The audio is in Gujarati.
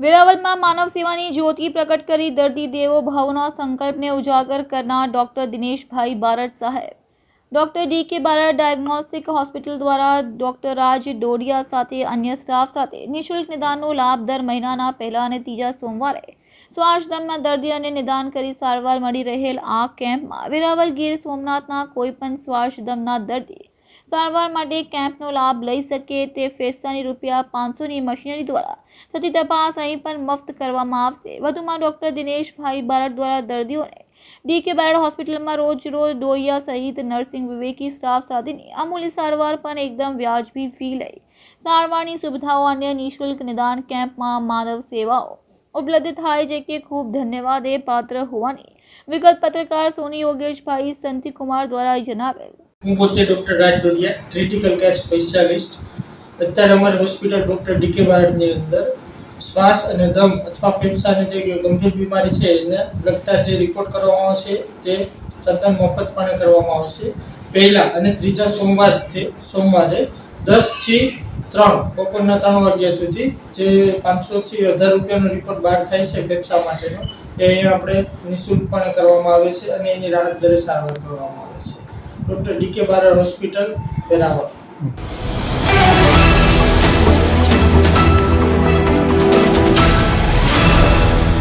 વેરાવળમાં માનવ સેવાની જ્યોતિ પ્રગટ કરી દર્દી દેવો ભાવના સંકલ્પને ઉજાગર કરનાર ડોક્ટર દિનેશભાઈ બારડ સાહેબ. Doctor D K Barad diagnostic hospital દ્વારા ડોક્ટર રાજ ડોડિયા સાથે અન્ય સ્ટાફ સાથે નિઃશુલ્ક નિદાનનો લાભ દર મહિનાના પહેલા અને ત્રીજા સોમવારે શ્વાસદમના દર્દી અને નિદાન કરી સારવાર મળી રહેલ આ કેમ્પમાં વેરાવલ ગીર સોમનાથના કોઈપણ શ્વાસદમના દર્દી સારવાર માટે કેમ્પનો લાભ લઈ શકે તે ફેસ્તાની રૂપિયા પાંચસોની મશીનરી દ્વારા થતી તપાસ અહીં પણ મફત કરવામાં આવશે. વધુમાં ડૉક્ટર દિનેશભાઈ બારડ દ્વારા દર્દીઓને ડીકે બારડ હોસ્પિટલમાં રોજ રોજ ડોયા સહિત નર્સિંગ વિવેકી સ્ટાફ સાથેની અમૂલ્ય સારવાર પણ એકદમ વ્યાજબી ફી લઈ. સારવારની સુવિધાઓ અન્ય નિઃશુલ્ક નિદાન કેમ્પમાં માનવ સેવાઓ ઉપલબ્ધ થાય છે કે ખૂબ ધન્યવાદ એ પાત્ર હોવાની વિગત પત્રકાર સોની યોગેશભાઈ સંતિકુમાર દ્વારા જણાવેલ. હું પોતે doctor Raj Dodiya critical care specialist અત્યારે અમારી હોસ્પિટલ ડૉક્ટર ડીકે બારડની અંદર શ્વાસ અને દમ અથવા ફેફસાને જે ગંભીર બીમારી છે એને લગતા જે રિપોર્ટ કરવામાં આવશે તે તદ્દન મફતપણે કરવામાં આવશે. પહેલા અને ત્રીજા સોમવારથી સોમવારે દસથી ત્રણ, બપોરના ત્રણ વાગ્યા સુધી જે પાંચસોથી અઢાર રૂપિયાનો રિપોર્ટ બહાર થાય છે ફેફસા માટેનો, એ અહીંયા આપણે નિઃશુલ્કપણે કરવામાં આવે છે અને એની રાહત દરે સારવાર કરવામાં આવે છે. ડૉક્ટર ડી કે બારા હોસ્પિટલ, વેરાવળ.